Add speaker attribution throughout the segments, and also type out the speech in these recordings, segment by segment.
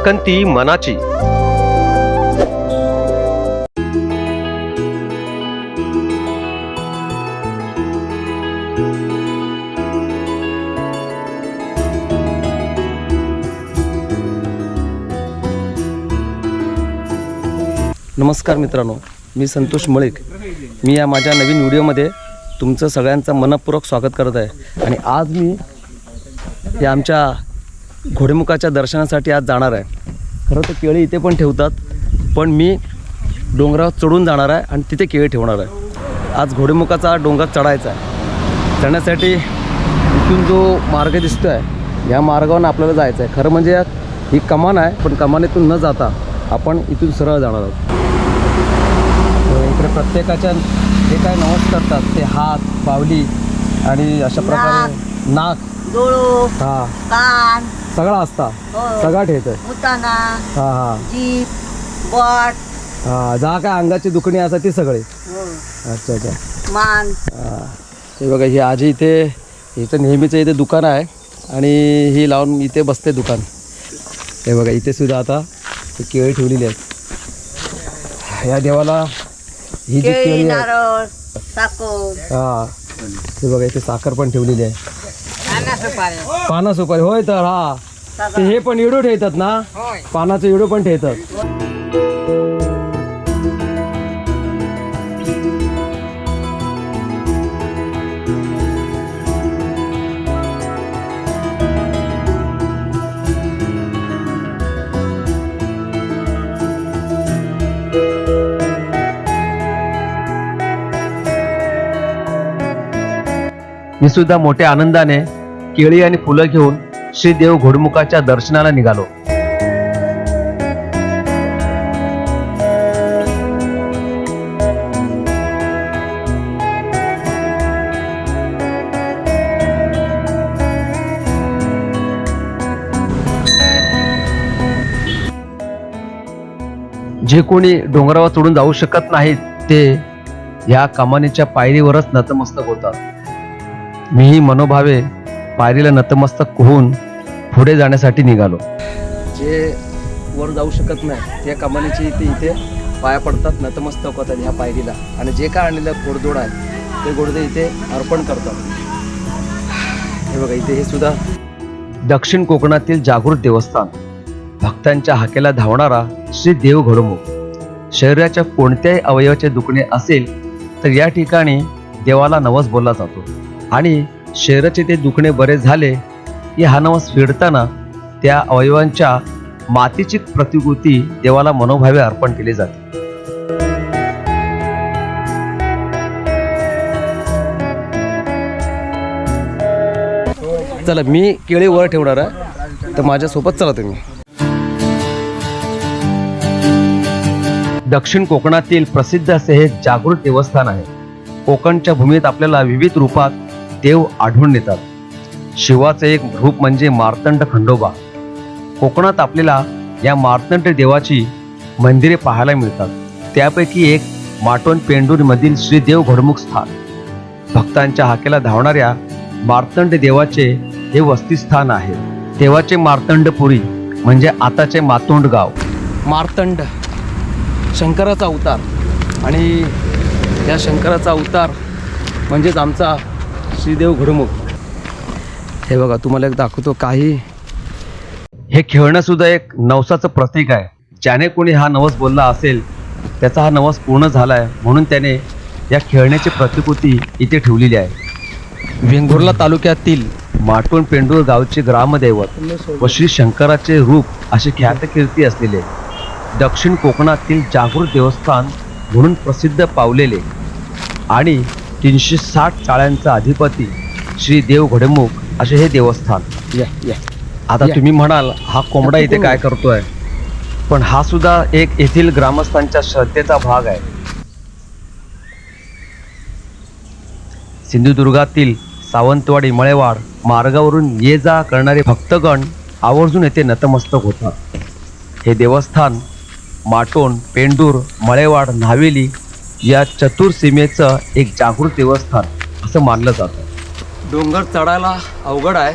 Speaker 1: भटकंती मनाची.
Speaker 2: नमस्कार मित्रांनो मी संतोष मळिक. मी या माझ्या नवीन व्हिडिओमध्ये तुमचं सगळ्यांचं मनपूर्वक स्वागत करत आहे. आणि आज मी या आमच्या घोडेमुखाच्या दर्शनासाठी आज जाणार आहे. खरं तर केळी इथे पण ठेवतात पण मी डोंगरावर चढून जाणार आहे आणि तिथे केळी ठेवणार आहे. आज घोडेमुखाचा डोंगर चढायचा आहे. चढण्यासाठी इथून जो मार्ग दिसतो आहे या मार्गावरून आपल्याला जायचं आहे खरं म्हणजे ही कमान आहे पण कमानीतून न जाता आपण इथून सरळ जाणार आहोत. इकडे प्रत्येकाच्या जे काय नवस करतात ते हात बावली आणि अशा प्रकारे नाक हा. सगळा असता.
Speaker 3: हो.
Speaker 2: सगळा ठेवतोय
Speaker 3: मुताना
Speaker 2: हा हा.
Speaker 3: जीप बट
Speaker 2: हा जा काय अंगाची दुखणी असतात ती सगळी.
Speaker 3: हो,
Speaker 2: अच्छा अच्छा.
Speaker 3: मान.
Speaker 2: हा. हे बघा ही आजी इथे इथं नेहमीचं इथे दुकान आहे. आणि ही लावून इथे बसते दुकान. हे बघा इथे सुद्धा आता ही केळी ठेवलेली आहेत. या देवाला ही जी
Speaker 3: केळी
Speaker 2: केळी आहे.
Speaker 3: नारळ साखर.
Speaker 2: हा. हे बघा इथे साखर पण ठेवलेली आहे. पाना सुपारी. होय तर हा. ते हे पण इडू ठेवतात ना? पानाचं इडू पण ठेवतात. मी सुद्धा मोठ्या आनंदाने केळी आणि फुलं घेऊन श्रीदेव घोडमुखाच्या दर्शनाला निघालो. जे कोणी डोंगरावर चढून जाऊ शकत नाहीत ते या कमानीच्या पायरीवरच नतमस्तक होतात. मीही मनोभावे पायरीला नतमस्तक होऊन पुढे जाण्यासाठी निघालो. जे वर जाऊ शकत नाही त्या कमानीची इथे इथे पाया पडतात नतमस्तक होतात ह्या पायरीला. आणि जे काय आणलेलं गोडदोड आहे ते गोडदे इथे अर्पण करतात. हे बघा इथे हे सुद्धा. दक्षिण कोकणातील जागृत देवस्थान. भक्तांच्या हाकेला धावणारा श्री देव घडमुख. शरीराच्या कोणत्याही अवयवाचे दुखणे असेल तर या ठिकाणी देवाला नवस बोलला जातो. आणि शरीराचे ते दुखणे बरे झाले की हा नवस फेडताना त्या अवयवांच्या मातीची प्रतिकृती देवाला मनोभावे अर्पण केली जाते. चला मी केळी वर ठेवणार आहे. तर माझ्यासोबत चला तुम्ही. दक्षिण कोकणातील प्रसिद्ध असे हे जागृत देवस्थान आहे. कोकणच्या भूमीत आपल्याला विविध रूपात देव आढळून येतात. शिवाचं एक रूप म्हणजे मार्तंड खंडोबा. कोकणात आपल्याला या मार्तंड देवाची मंदिरे पाहायला मिळतात. त्यापैकी एक माटोन पेंडूरमधील श्रीदेव घडमुख स्थान. भक्तांच्या हाकेला धावणाऱ्या मार्तंड देवाचे हे वस्तीस्थान आहे. देवाचे मार्तंडपुरी म्हणजे आताचे मातोंड गाव. मार्तंड शंकराचा अवतार. आणि या शंकराचा अवतार म्हणजेच आमचा श्रीदेव घडमुख हे बघा तुम्हाला एक दाखवतो काही हे खेळणं सुद्धा एक नवसाचं प्रतीक आहे. ज्याने कोणी हा नवस बोलला असेल त्याचा हा नवस पूर्ण झाला आहे म्हणून त्याने या खेळण्याची प्रतिकृती इथे ठेवलेली आहे. वेंगुर्ला तालुक्यातील माटोण पेंडूर गावचे ग्रामदैवत व श्री शंकराचे रूप अशी ख्यातकीर्ती असलेले दक्षिण कोकणातील जागृत देवस्थान म्हणून प्रसिद्ध पावलेले आणि तीनशे साठ चाळ्यांचा अधिपती श्री देव घडमुख असे हे देवस्थान. आता तुम्ही म्हणाल हा कोंबडा इथे काय करतोय? पण हा सुद्धा एक येथील ग्रामस्थांच्या श्रद्धेचा भाग आहे. सिंधुदुर्गातील सावंतवाडी मळेवाड मार्गावरून ये जा करणारे भक्तगण आवर्जून येथे नतमस्तक होतात. हे देवस्थान माटोण पेंडूर मळेवाड न्हावेली या चतुर सीमेचं एक जागृत देवस्थान असं मानलं जातं. डोंगर चढायला अवघड आहे.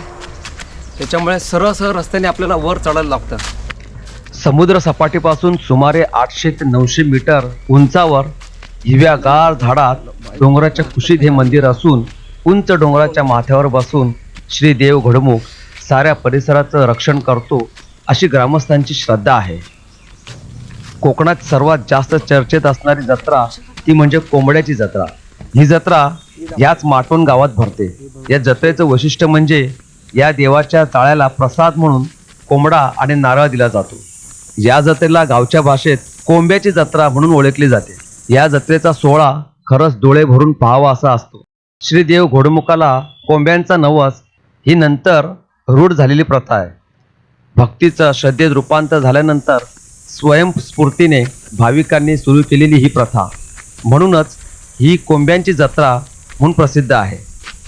Speaker 2: त्याच्यामुळे सरळ सरळ रस्त्याने आपल्याला वर चढायला लागतं. समुद्र सपाटीपासून सुमारे आठशे ते नऊशे मीटर उंचावर हिव्यागार झाडात डोंगराच्या कुशीत हे मंदिर असून उंच डोंगराच्या माथ्यावर बसून श्री देव घडमुख साऱ्या परिसराचं रक्षण करतो अशी ग्रामस्थांची श्रद्धा आहे. कोकणात सर्वात जास्त चर्चेत असणारी जत्रा ती म्हणजे कोंबड्याची जत्रा. ही जत्रा याच माटोन गावात भरते. या जत्रेचं वैशिष्ट्य म्हणजे या देवाच्या चाळ्याला प्रसाद म्हणून कोंबडा आणि नारळ दिला जातो. या जत्रेला गावच्या भाषेत कोंब्याची जत्रा म्हणून ओळखली जाते. या जत्रेचा सोहळा खरंच डोळे भरून पाहावा असा असतो. श्रीदेव घोडमुखाला कोंब्यांचा नवस ही नंतर रूढ झालेली प्रथा आहे. भक्तीचं श्रद्धेत रूपांतर झाल्यानंतर स्वयंस्फूर्तीने भाविकांनी सुरू केलेली ही प्रथा. म्हणूनच ही कोंब्यांची जत्रा म्हणून प्रसिद्ध आहे.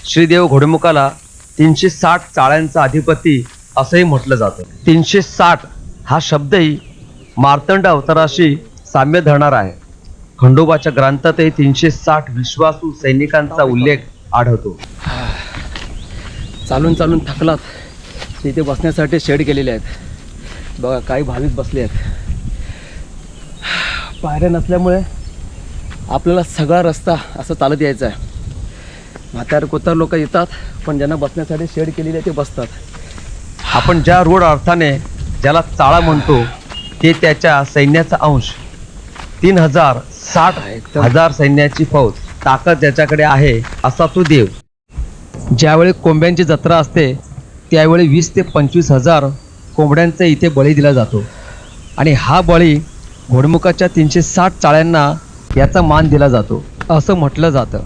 Speaker 2: श्रीदेव घोडेमुखाला तीनशे साठ चाळ्यांचा अधिपती असंही म्हटलं जातं. तीनशे साठ हा शब्दही मार्तंड अवताराशी साम्य धरणार आहे. खंडोबाच्या ग्रंथातही तीनशे साठ विश्वासू सैनिकांचा उल्लेख आढळतो. चालून चालून थकलात. इथे बसण्यासाठी शेड केलेले आहेत. बघा काही भाविक बसले आहेत. पायऱ्या नसल्यामुळे आपल्याला सगळा रस्ता असं चालत यायचा आहे. म्हातार कोतार लोक येतात पण ज्यांना बसण्यासाठी शेड केलेली आहे ते बसतात. आपण ज्या रोड अर्थाने ज्याला चाळा म्हणतो ते त्याच्या सैन्याचा अंश. तीन हजार साठ हजार सैन्याची फौज. ताकद ज्याच्याकडे आहे असा तो देव. ज्यावेळी कोंब्यांची जत्रा असते त्यावेळी वीस ते पंचवीस हजार कोंबड्यांचा इथे बळी दिला जातो. आणि हा बळी घोडमुखाच्या तीनशे साठ चाळ्यांना याचा मान दिला जातो. असं म्हटलं जातं.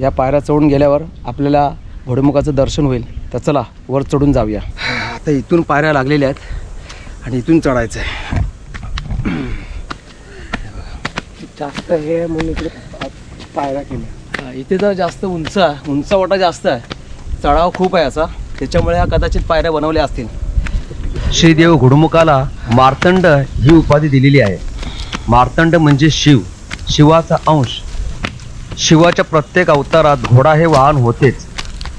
Speaker 2: या पायऱ्या चढून गेल्यावर आपल्याला घोडमुखाचं दर्शन होईल. तर चला वर चढून जाऊया. आता इथून पायऱ्या लागलेल्या आहेत आणि इथून चढायचं आहे
Speaker 4: जास्त हे म्हणून इकडे पायऱ्या केल्या.
Speaker 2: हा, इथे तर जास्त उंच आहे. उंचावटा जास्त आहे. चढाव खूप आहे याचा. त्याच्यामुळे हा कदाचित पायऱ्या बनवल्या असतील. श्रीदेव घुडमुखाला मार्तंड ही उपाधी दिलेली आहे. मार्तंड म्हणजे शिव शिवाचा अंश. शिवाच्या प्रत्येक अवतारात घोडा हे वाहन होतेच.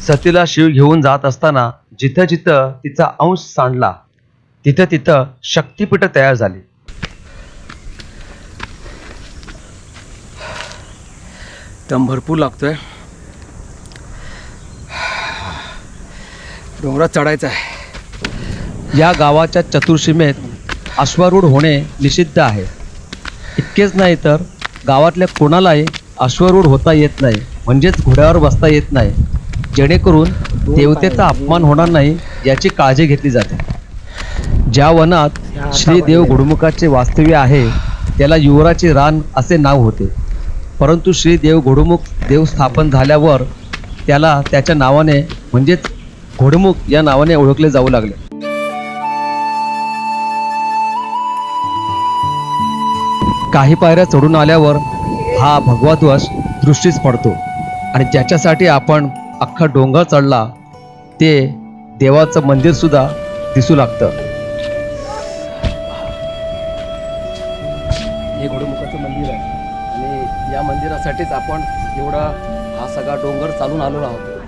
Speaker 2: सतीला शिव घेऊन जात असताना जिथं जिथं तिचा अंश सांडला तिथं तिथं शक्तिपीठ तयार झाली. दम भरपूर लागतोय. डोंगरात चढायचं आहे. या गावाच्या चतुर्सीमेत अश्वारूढ होणे निषिद्ध आहे. इतकेच नाही तर गावातल्या कोणालाही अश्वरूढ होता येत नाही म्हणजेच घोड्यावर बसता येत नाही. जेणेकरून देवतेचा अपमान होणार नाही याची काळजी घेतली जाते. ज्या वनात श्री देव घोडमुखाचे वास्तव्य आहे त्याला युवराचे रान असे नाव होते. परंतु श्री देव घोडमुख देव स्थापन झाल्यावर त्याला त्याच्या नावाने म्हणजेच घोडमुख या नावाने ओळखले जाऊ लागले. काही पायऱ्या चढून आल्यावर हा भगवा ध्वज दृष्टीस पडतो. आणि ज्याच्यासाठी आपण अख्खा डोंगर चढला ते देवाचं मंदिरसुद्धा दिसू लागतं. हे घोडमुखाचं मंदिर आहे. आणि या मंदिरासाठीच आपण एवढा हा सगळा डोंगर चालून आलेलो आहोत.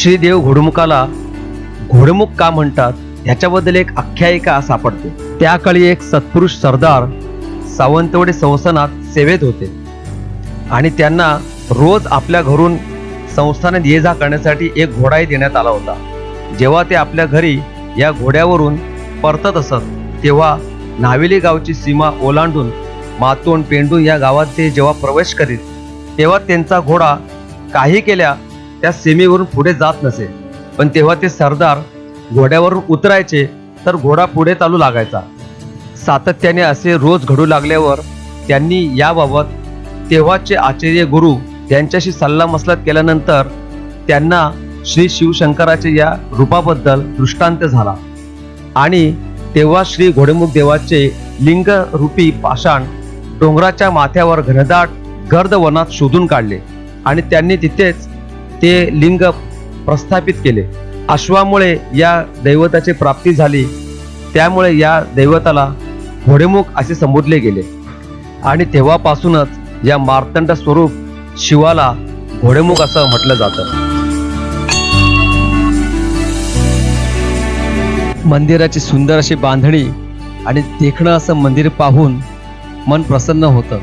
Speaker 2: श्रीदेव घोडमुखाला घोडमुख का म्हणतात? ह्याच्याबद्दल एक आख्यायिका सापडते. त्या काळी एक सत्पुरुष सरदार सावंतवाडी संस्थानात सेवेत होते. आणि त्यांना रोज आपल्या घरून संस्थानात ये जा करण्यासाठी एक घोडाही देण्यात आला होता. जेव्हा ते आपल्या घरी या घोड्यावरून परतत असत तेव्हा नावेली गावची सीमा ओलांडून मातोंड पेंडून या गावात ते जेव्हा प्रवेश करीत तेव्हा त्यांचा घोडा काही केल्या त्या सीमेवरून पुढे जात नसे. पण तेव्हा ते सरदार घोड्यावरून उतरायचे तर घोडा पुढे चालू लागायचा. सातत्याने असे रोज घडू लागल्यावर त्यांनी याबाबत तेव्हाचे आचार्य गुरु यांच्याशी सल्लामसलत केल्यानंतर त्यांना
Speaker 1: श्री शिवशंकराच्या या रूपाबद्दल दृष्टांत झाला. आणि तेव्हा श्री घोडेमुख देवाचे लिंग रूपी पाषाण डोंगराच्या माथ्यावर घनदाट गर्द वनात शोधून काढले. आणि त्यांनी तिथेच ते लिंग प्रस्थापित केले. अश्वामुळे या दैवताची प्राप्ती झाली. त्यामुळे या दैवताला घोडेमुख असे संबोधले गेले. आणि तेव्हापासूनच या मार्तंड स्वरूप शिवाला घोडेमुख असं म्हटलं जातं. मंदिराची सुंदर अशी बांधणी आणि देखणं असं मंदिर पाहून मन प्रसन्न होतं.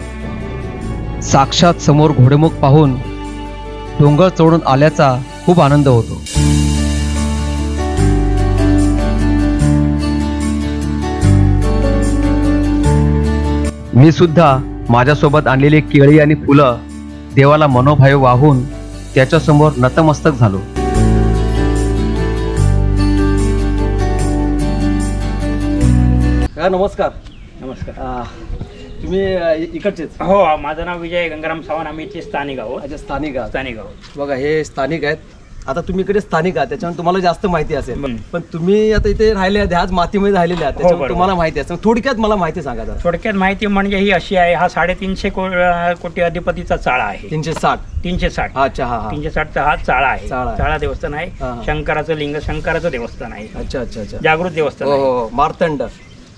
Speaker 1: साक्षात समोर घोडेमुख पाहून डोंगर चढून आल्याचा खूप आनंद होतो. मी सुद्धा माझ्यासोबत आणलेली केळी आणि फुलं देवाला मनोभावे वाहून त्याच्यासमोर नतमस्तक झालो. नमस्कार.
Speaker 5: नमस्कार.
Speaker 1: तुम्ही इकडचेच?
Speaker 5: हो माझं नाव विजय गंगाराम सावंत आम्ही इथले स्थानिक आहोत.
Speaker 1: अच्छा स्थानिक आहात.
Speaker 5: स्थानिक आहोत.
Speaker 1: बघा हे स्थानिक आहेत. आता तुम्ही इकडे स्थानिक आहात त्याच्यामुळे तुम्हाला जास्त माहिती असेल. पण तुम्ही आता इथे राहिले आहात आज मातीमध्ये राहिलेले आहात त्याच्यामुळे
Speaker 5: बरोबर.
Speaker 1: तुम्हाला माहिती असेल. थोडक्यात मला माहिती सांगा जरा.
Speaker 5: थोडक्यात माहिती म्हणजे ही अशी आहे हा साडेतीनशे को अं, कोटी अधिपतीचा चाळा आहे.
Speaker 1: तीनशे साठ.
Speaker 5: तीनशे साठ.
Speaker 1: अच्छा हा हा.
Speaker 5: तीनशे साठचा हा चाळा आहे.
Speaker 1: चाळा आहे.
Speaker 5: चाळा देवस्थान आहे.
Speaker 1: हा, हा.
Speaker 5: शंकराचं लिंग शंकराचं देवस्थान आहे.
Speaker 1: अच्छा अच्छा अच्छा.
Speaker 5: जागृत देवस्थान
Speaker 1: हो
Speaker 5: आहे.
Speaker 1: हो. मार्तंड.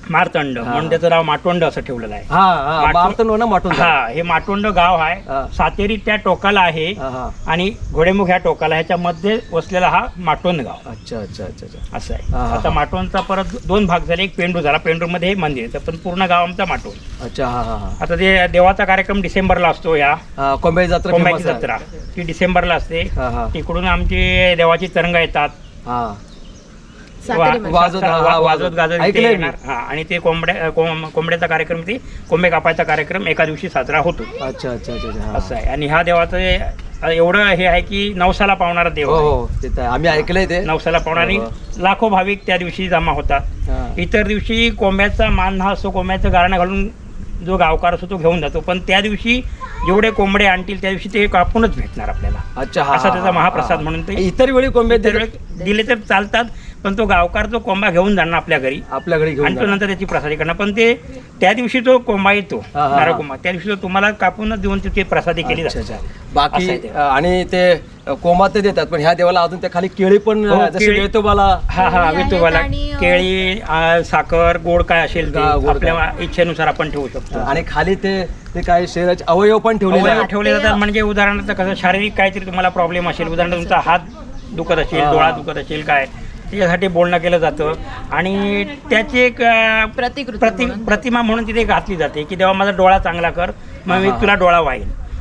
Speaker 5: मारतंड. म्हणून त्याचं नाव माटोंड असं ठेवलेलं आहे.
Speaker 1: हा
Speaker 5: माटो-
Speaker 1: मार्तंड हो ना माटून
Speaker 5: हा हे माटोंड गाव
Speaker 1: हा.
Speaker 5: आहे सातेरी त्या टोकाला आहे
Speaker 1: हा
Speaker 5: आणि घोडेमुख ह्या टोकाला ह्याच्या मध्ये वसलेला हा माटोंड गाव.
Speaker 1: अच्छा अच्छा अच्छा अच्छा.
Speaker 5: असं आहे.
Speaker 1: हा, हा,
Speaker 5: आता
Speaker 1: हा.
Speaker 5: माटोंडचा परत दोन भाग झाले. एक पेंडू झाला. पेंडूमध्ये हे मंदिर आहे. तर पण पूर्ण गाव आमचा माटोंड.
Speaker 1: अच्छा हा हा हा.
Speaker 5: आता ते देवाचा कार्यक्रम डिसेंबरला असतो या.
Speaker 1: हा जत्रा famous आहे.
Speaker 5: जत्रा. ती डिसेंबरला असते.
Speaker 1: हा हा.
Speaker 5: तिकडून आमची देवाची तरंग येतात.
Speaker 1: हा.
Speaker 5: वा-
Speaker 1: वाजवत- हा,
Speaker 5: गाजत इथे
Speaker 1: ऐकलंय मी.
Speaker 5: येणार. हा आणि ते कोंबड्या कोंब- कोंबड्याचा कार्यक्रम ते कोंबे कापायचा कार्यक्रम एका दिवशी साजरा होतो.
Speaker 1: अच्छा अच्छा अच्छा अच्छा,
Speaker 5: असं
Speaker 1: हा
Speaker 5: आहे. आणि हा देवाचं हे- एवढं हे आहे की नवसाला पावणारा देव
Speaker 1: हो
Speaker 5: आहे.
Speaker 1: हो ते तर आहे. आम्ही ऐकलंय ते.
Speaker 5: नवसाला पावणारी.
Speaker 1: हो,
Speaker 5: लाखो भाविक त्या दिवशी जमा होतात.
Speaker 1: हा.
Speaker 5: इतर दिवशी कोंब्याचा मान हा असतो कोंब्याचं गारणं घालून जो गावकार असतो तो घेऊन जातो. पण त्या दिवशी जेवढे कोंबडे आणतील त्या दिवशी ते कापूनच भेटणार आपल्याला.
Speaker 1: अच्छा हा
Speaker 5: असा
Speaker 1: हा,
Speaker 5: त्याचा
Speaker 1: हा,
Speaker 5: महाप्रसाद
Speaker 1: हा.
Speaker 5: म्हणून ते
Speaker 1: इतर वेळी कोंबे
Speaker 5: इतर वेळी दिले तर चालतात. पण तो गावकार जो कोंबा घेऊन जाणार आपल्या घरी
Speaker 1: आपल्या घरी घेऊन
Speaker 5: आणि तो
Speaker 1: जाणार.
Speaker 5: नंतर त्याची प्रसादी करणार पण ते त्या दिवशी जो कोंबा येतो
Speaker 1: हा, हा,
Speaker 5: नारळ
Speaker 1: हा.
Speaker 5: कोंबा त्या दिवशी तो तुम्हाला कापूनच देऊन त्याची प्रसादी केली
Speaker 1: अच्छा,
Speaker 5: जाते
Speaker 1: अच्छा. बाकी
Speaker 5: असं आहे ते.
Speaker 1: अ, आणि ते अ, कोंबा ते देतात पण ह्या देवाला अजून त्या खाली केळी पण
Speaker 5: हो, केळी.
Speaker 1: वेतोबाला
Speaker 5: हा हा
Speaker 6: केळी आहेत
Speaker 5: विठोबाला
Speaker 6: आणि, अ,
Speaker 5: केळी आ, साखर गोड काय असेल ते
Speaker 1: गा- गोड
Speaker 5: आपल्या इच्छेनुसार आपण ठेवू शकतो
Speaker 1: आणि खाली ते ते काही शरीराचे अवयव पण ठेवलेले
Speaker 5: अवयव
Speaker 1: आहेत
Speaker 5: ठेवले जातात म्हणजे उदाहरणार्थ कसं शारीरिक काहीतरी तुम्हाला प्रॉब्लेम असेल उदाहरणार्थ तुमचा हात दुखत असेल
Speaker 1: हा.
Speaker 5: डोळा दुखत असेल काय त्याच्यासाठी बोलणं केलं जातं आणि त्याची एक
Speaker 6: प्रतिकृती
Speaker 5: प्रति
Speaker 6: म्हणून.
Speaker 5: प्रतिमा म्हणून तिथे घातली जाते की तेव्हा माझा डोळा चांगला कर मग मी. तुला डोळा
Speaker 1: बघा.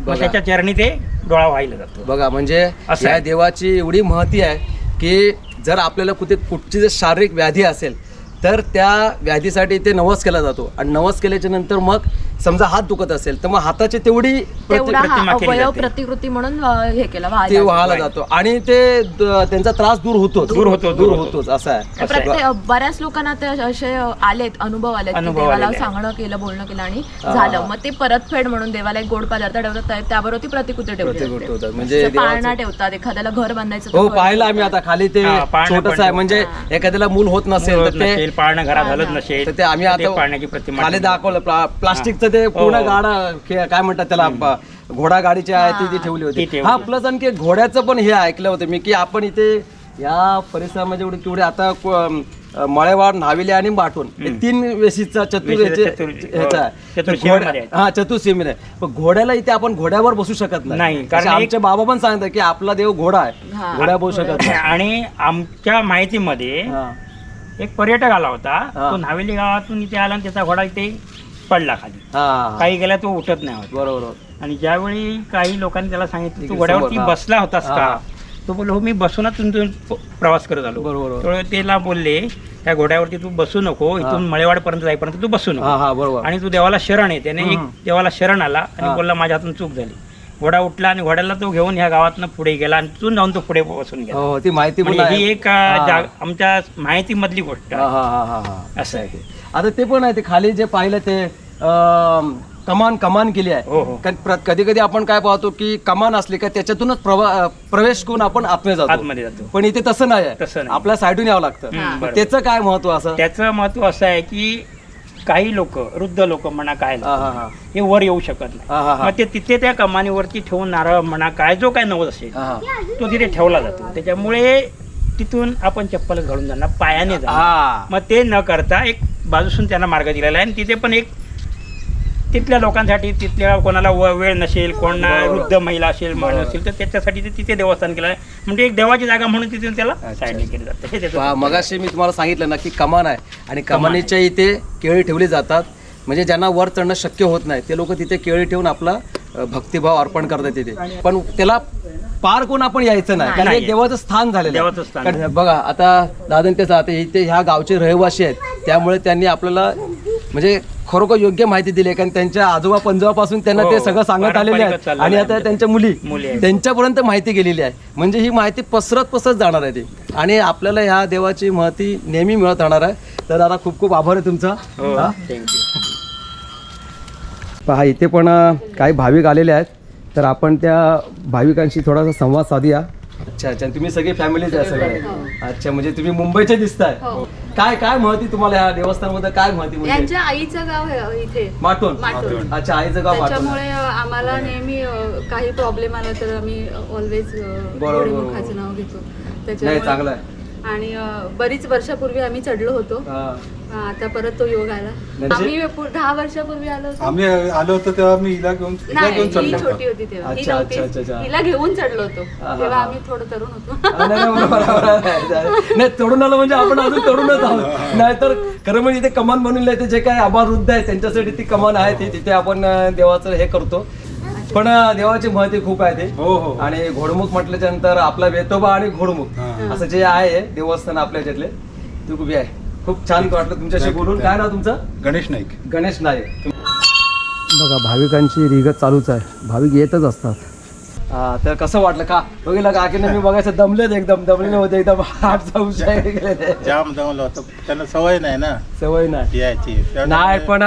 Speaker 5: मग त्याच्या चरणी ते डोळा वाहिला जातो
Speaker 1: बघा म्हणजे
Speaker 5: असं
Speaker 1: या
Speaker 5: आहे.
Speaker 1: देवाची एवढी महती आहे की जर आपल्याला कुठे कुठची जर शारीरिक व्याधी असेल तर त्या व्याधीसाठी ते नवस केला जातो आणि नवस केल्याच्यानंतर मग समजा हात दुखत असेल तर मग हाताची तेवढी प्रति-
Speaker 6: तेवढा हा
Speaker 5: प्रतिमा केली
Speaker 6: अवयव
Speaker 5: जाते.
Speaker 6: प्रतिकृती म्हणून अ, हे केलं वाहिलं
Speaker 1: ते
Speaker 6: जातं.
Speaker 1: व्हायला जातो आणि ते द- त्यांचा त्रास दूर होतो
Speaker 5: दूर होतो,
Speaker 1: दूर
Speaker 5: दूर होतो.
Speaker 1: होतोच असं आहे
Speaker 6: बऱ्याच लोकांना ते असे आलेत अनुभव आलेत की
Speaker 5: अनुभव
Speaker 6: देवाला
Speaker 5: आलेले आहेत.
Speaker 6: सांगणं केलं बोलणं केलं आणि. झालं मग ते परतफेड म्हणून देवाला एक गोड पदार्थ ठेवतात त्या- त्याबरोबर ती प्रतिकृती ठेवली
Speaker 1: प्रतिकृती
Speaker 6: जाते.
Speaker 1: ठेवतात. म्हणजे
Speaker 6: जसं पाळणा ठेवतात एखाद्याला घर बांधायचं तर
Speaker 1: हो
Speaker 6: घर
Speaker 1: पाहिलं आम्ही. आता खाली ते
Speaker 5: हा, पाळणं पण
Speaker 1: छोटस आहे म्हणजे. एखाद्याला मूल होत नसेल तर ते
Speaker 5: नसेल पाळणं घरात घालत. नसेल
Speaker 1: तर ते आम्ही आता
Speaker 5: पाळण्याची प्रतिमा
Speaker 1: खाली
Speaker 5: ठेवली.
Speaker 1: दाखवलं प्ला- प्लास्टिकचं ते
Speaker 5: हो,
Speaker 1: पूर्ण
Speaker 5: हो.
Speaker 1: गाडा काय म्हणतात त्याला प- घोडा गाडीची आहे ती ती ठेवली
Speaker 5: ती
Speaker 1: होती. हा प्लस आणखी घोड्याचं पण हे ऐकलं होतं मी की आपण इथे या परिसरामध्ये एवढे केवढे आता मळेवाड नाविले आणि बाटून हे तीन वेशीचा चतुर
Speaker 5: हो.
Speaker 1: आहे. हा चतुर्सीमेत आहे पण घोड्याला इथे आपण घोड्यावर बसू शकत
Speaker 5: नाही, कारण
Speaker 1: कारण
Speaker 5: एक-
Speaker 1: आमचे बाबा पण सांगतात की आपला देव घोडा आहे
Speaker 6: हा.
Speaker 1: घोड्या बसू शकत नाही
Speaker 5: आणि आमच्या माहितीमध्ये
Speaker 1: हा.
Speaker 5: एक पर्यटक आला होता
Speaker 1: हा.
Speaker 5: तो नावेली गावातून इथे आला आणि त्याचा घोडा इथे पडला खाली.
Speaker 1: हा, हा
Speaker 5: काही गेला तो उठत नाही होता.
Speaker 1: बरोबर
Speaker 5: आणि ज्यावेळी काही लोकांनी त्याला सांगितलं तू
Speaker 1: इकडे
Speaker 5: घोड्यावरती
Speaker 1: समोर, हा.
Speaker 5: बसला होतास
Speaker 1: हा.
Speaker 5: का? तो बोललो हो मी बसूनच तुमचं प- प्रवास करत आलो.
Speaker 1: बरोबर.
Speaker 5: त्यावेळी त्याला बोलले त्या घोड्यावरती तू बसू नको इथून मळेवाडपर्यंत जाईपर्यंत तू बसू
Speaker 1: हा
Speaker 5: नको.
Speaker 1: हा बरोबर.
Speaker 5: आणि तू देवाला शरण आहे त्याने एक
Speaker 1: हम्म.
Speaker 5: देवाला शरण आला आणि
Speaker 1: हा.
Speaker 5: बोलला माझ्या हातून चूक झाली. घोडा उठला आणि घोड्याला तो घेऊन ह्या गावातनं पुढे गेला आणि तिथून जाऊन तो पुढे बसून गेला.
Speaker 1: हो ती माहिती
Speaker 5: म्हणजे ही एक अं,
Speaker 1: हा.
Speaker 5: जाग- आमच्या माहितीमधली गोष्ट
Speaker 1: हा
Speaker 5: आहे
Speaker 1: हा हा हा हा.
Speaker 5: असं आहे.
Speaker 1: आता ते पण आहे ते खाली जे पाहिलं ते अं, कमान कमान केली
Speaker 5: हो, हो.
Speaker 1: आहे कधी कधी आपण काय पाहतो की कमान असली का त्याच्यातूनच प्रवा- प्रवेश करून आपण आतमध्ये जातो
Speaker 5: आतमध्ये जातो
Speaker 1: पण इथे तसं नाही
Speaker 5: तसं
Speaker 1: आहे
Speaker 5: नाही.
Speaker 1: आपल्या साईडून यावं लागतं
Speaker 5: हम्म,
Speaker 1: मग
Speaker 5: बरोबर.
Speaker 1: त्याचं काय महत्त्व असं
Speaker 5: त्याचं महत्त्व असं आहे की काही लोक वृद्ध लोक म्हणा काय
Speaker 1: हा, हा, हा.
Speaker 5: हे वर येऊ शकत
Speaker 1: हा, हा,
Speaker 5: नाही
Speaker 1: हा.
Speaker 5: मग ते तिथे त्या कमानीवरती ठेवून नारळ म्हणा काय जो काय नवत असेल
Speaker 1: हा, हा.
Speaker 5: तो तिथे ठेवला जातो त्याच्यामुळे तिथून आपण चप्पल घालून जाणार पायाने जाणार
Speaker 1: हा.
Speaker 5: मग ते न करता एक बाजूसून त्यांना मार्ग दिलेला आहे. आणि तिथे पण एक तिथल्या लोकांसाठी तिथल्या कोणाला व- वेळ नसेल कोणा वृद्ध महिला असेल माणूस असेल तर त्याच्यासाठी ते तिथे देवस्थान केलं आहे. म्हणजे एक देवाची जागा म्हणून तिथे त्याला साईडने केली जाते. हे त्याचं
Speaker 1: मगाशी मी तुम्हाला सांगितलं ना की कमान आहे. आणि कमानीच्या इथे केळी ठेवली जातात. म्हणजे ज्यांना वर चढणं शक्य होत नाही ते लोक तिथे केळी ठेवून आपला भक्तिभाव अर्पण करतात तिथे पण त्याला पार कोण आपण यायचं नाही कारण. एक देवाचं स्थान झालेलं आहे.
Speaker 5: देवाचं स्थान.
Speaker 1: कारण बघा आता दादन ते आता इथे ह्या गावचे रहिवासी आहेत त्यामुळे त्यांनी आपल्याला म्हणजे खरोखर योग्य माहिती दिली आहे कारण त्यांच्या आजोबा पंजोबापासून त्यांना
Speaker 5: हो,
Speaker 1: ते सगळं सांगत आलेले
Speaker 5: पारंपरिकच
Speaker 1: आहेत आणि
Speaker 5: आहे
Speaker 1: आता. त्यांच्या मुली
Speaker 5: मुली आहेत.
Speaker 1: त्यांच्यापर्यंत माहिती गेलेली आहे म्हणजे ही माहिती पसरत पसरत जाणार आहे ती आणि आपल्याला ह्या देवाची माहिती नेहमी मिळत राहणार आहे तर दादा खूप खूप आभार आहे तुमचा
Speaker 5: हो
Speaker 1: हा?
Speaker 5: थँक्यू
Speaker 1: पहा इथे पण काही भाविक आलेले आहेत. तर आपण त्या भाविकांशी थोडासा संवाद साधूया. अच्छा अच्छा. तुम्ही सगळे फॅमिलीच आहे सगळे. अच्छा म्हणजे तुम्ही मुंबईचे दिसताय. काय काय माहिती तुम्हाला ह्या देवस्थानमध्ये काय माहिती म्हणजे?
Speaker 7: यांच्या आईचं गाव आहे इथे.
Speaker 1: माटोन
Speaker 7: माटोन.
Speaker 1: अच्छा आईचं गाव माटोन
Speaker 7: त्याच्यामुळे आम्हाला नेहमी अ, काही प्रॉब्लेम आला तर आम्ही ऑलवेज
Speaker 1: बरोबर.
Speaker 7: नाव घेतो.
Speaker 1: नाही चांगलं आहे.
Speaker 7: आणि अ, बरीच वर्षापूर्वी आम्ही चढलो होतो.
Speaker 1: हा.
Speaker 7: आता परत तो योग आला.
Speaker 1: म्हणजे?
Speaker 7: आम्ही पु- दहा वर्षापूर्वी आलो होतो.
Speaker 8: आम्ही आलो होतो तेव्हा मी हिला घेऊन हिला
Speaker 7: नाही
Speaker 8: घेऊन
Speaker 7: ही
Speaker 8: चाललो होतो.
Speaker 7: छोटी होती. तेव्हा. ही
Speaker 1: अच्छा, अच्छा, अच्छा,
Speaker 7: हिला घेऊन चढलो होतो.
Speaker 1: हा, हा,
Speaker 7: तेव्हा. आम्ही थोडं तरुण होतो.
Speaker 1: हा, नाही, नाही, बरोबर, बरोबर आहे. नाही तरुण आलं म्हणजे आपण अजून तरुणच आहोत. नाहीतर खरं म्हणजे इथे कमान बनवले ते जे काय आभार वृद्ध आहे त्यांच्यासाठी ती कमान आहे ती तिथे आपण अं, देवाचं हे करतो. पण अं, देवाची महती खूप आहे ते.
Speaker 8: हो हो.
Speaker 1: आणि घोडमुख म्हटल्याच्या नंतर आपला वेतोबा आणि घोडमुख.
Speaker 8: हा.
Speaker 1: असं जे आहे देवस्थान आपल्या याच्यातले ते खूप आहे. खूप छान वाटलं तुमच्याशी बोलून. काय नाव तुमचं?
Speaker 8: गणेश नाईक.
Speaker 1: गणेश नाईक. बघा भाविकांची रिगत चालूच आहे. भाविक येतच असतात. हा तर कसं वाटलं का? बघितलं का? की मी बघायचं दमलेत एकदम दमलेले होते एकदम. हात गेलेले.
Speaker 8: जाम जमलं होतं. त्यांना सवय नाही ना?
Speaker 1: सवय नाही.
Speaker 8: यायची.
Speaker 1: नाही पण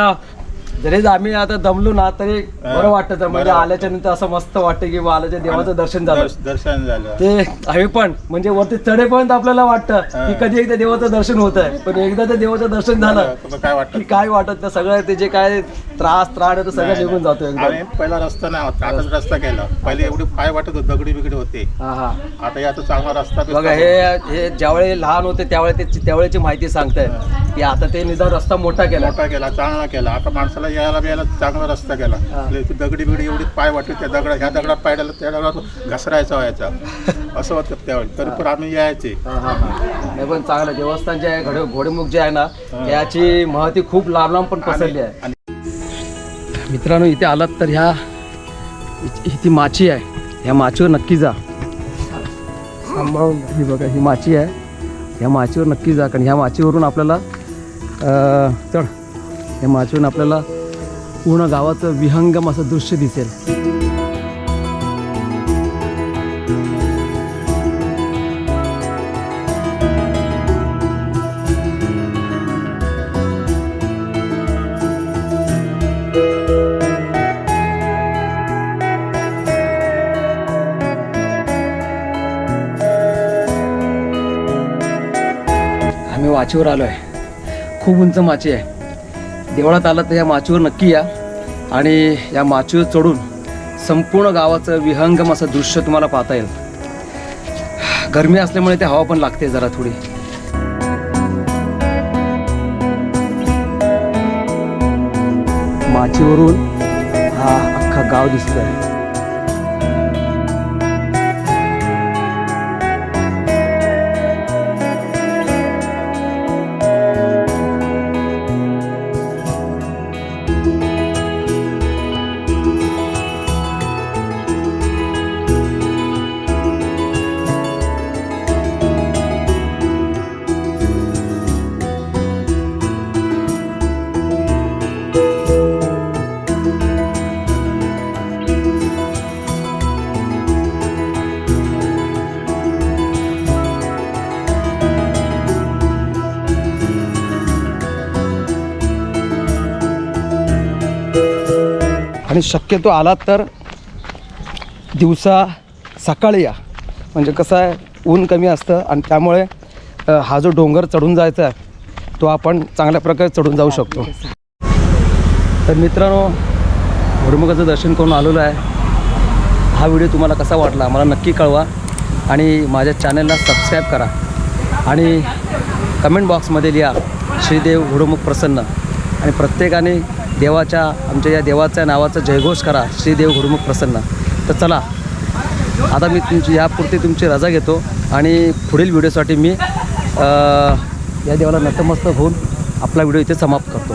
Speaker 1: जरी आम्ही आता दमलो ना तरी बरं वाटतं म्हणजे. आल्याच्यानंतर असं मस्त वाटतं की आल्याच्या देवाचं दर्शन झालं.
Speaker 8: दर्श- दर्शन झालं.
Speaker 1: ते आम्ही पण म्हणजे वरती चढेपर्यंत आपल्याला वाटतं. की कधी एकदा देवाचं दर्शन होत आहे. पण एकदा तर देवाचं दर्शन झालं
Speaker 8: काय वाटत?
Speaker 1: की काय वाटत? नाही सगळं ते जे काय त्रास त्राण आहे तो सगळं निघून जातो एकदम.
Speaker 8: पहिला रस्ता नाही होता आताच रस्ता. केला. पहिले एवढी पाय वाटत होते दगडी बिगडी होते आता आता चांगला रस्ता
Speaker 1: बघा हे हे ज्यावेळी लहान होते त्यावेळी त्यावेळेची माहिती सांगतायत की आता ते निदान रस्ता मोठा केला.
Speaker 8: मोठा केला चांगला केला. आता माणसाला यायला बियायला चांगला रस्ता केला. लय ती दगडी बिगडी एवढी पाय वाटते त्या दगडा ह्या दगडात पाय टाकला, त्या दगडात घसरायचा व्हायचा. असं होतं त्यावेळी तरी पण आम्ही यायचे.
Speaker 1: नाही पण चांगलं. देवस्थान जे आहे घोडे घोडेमुख जे आहे ना त्याची महती खूप लांब लांब पण पसरली आहे. मित्रांनो इथे आलात तर ह्या हि- ती माची आहे. ह्या माचीवर नक्की जा. ही बघा ही माची आहे. ह्या माचीवर नक्की जा. कारण ह्या माचीवरून आपल्याला अं, चढ. ह्या माचीवरून आपल्याला पूर्ण गावाचं विहंगम असं दृश्य दिसेल. आम्ही वाचीवर आलो आहे खूप उंच माची आहे. देवळात आलं तर या माचीवर नक्की या. आणि या माचीवर चढून संपूर्ण गावाचं विहंगम असं दृश्य तुम्हाला पाहता येईल. गरमी असल्यामुळे ते हवा पण लागते जरा थोडी. माचीवरून हा अख्खा गाव दिसतोय. आणि शक्यतो आलात तर दिवसा सकाळी या. म्हणजे कसं आहे ऊन कमी असतं आणि त्यामुळे हा जो डोंगर चढून जायचा आहे तो आपण चांगल्या प्रकारे चढून जाऊ शकतो. तर मित्रांनो भुरमुगाचं दर्शन करून आलेलो आहे. हा व्हिडिओ तुम्हाला कसा वाटला मला नक्की कळवा आणि माझ्या चॅनलला सबस्क्राईब करा. आणि कमेंट बॉक्समध्ये लिहा श्रीदेव हुडमुख प्रसन्न. आणि प्रत्येकाने देवाच्या आमच्या या देवाच्या नावाचा जयघोष करा श्रीदेव गुरुमुख प्रसन्न. तर चला आता मी तुमची यापुरती तुमची रजा घेतो आणि पुढील व्हिडिओसाठी मी या देवाला नतमस्तक होऊन आपला व्हिडिओ इथे समाप्त करतो.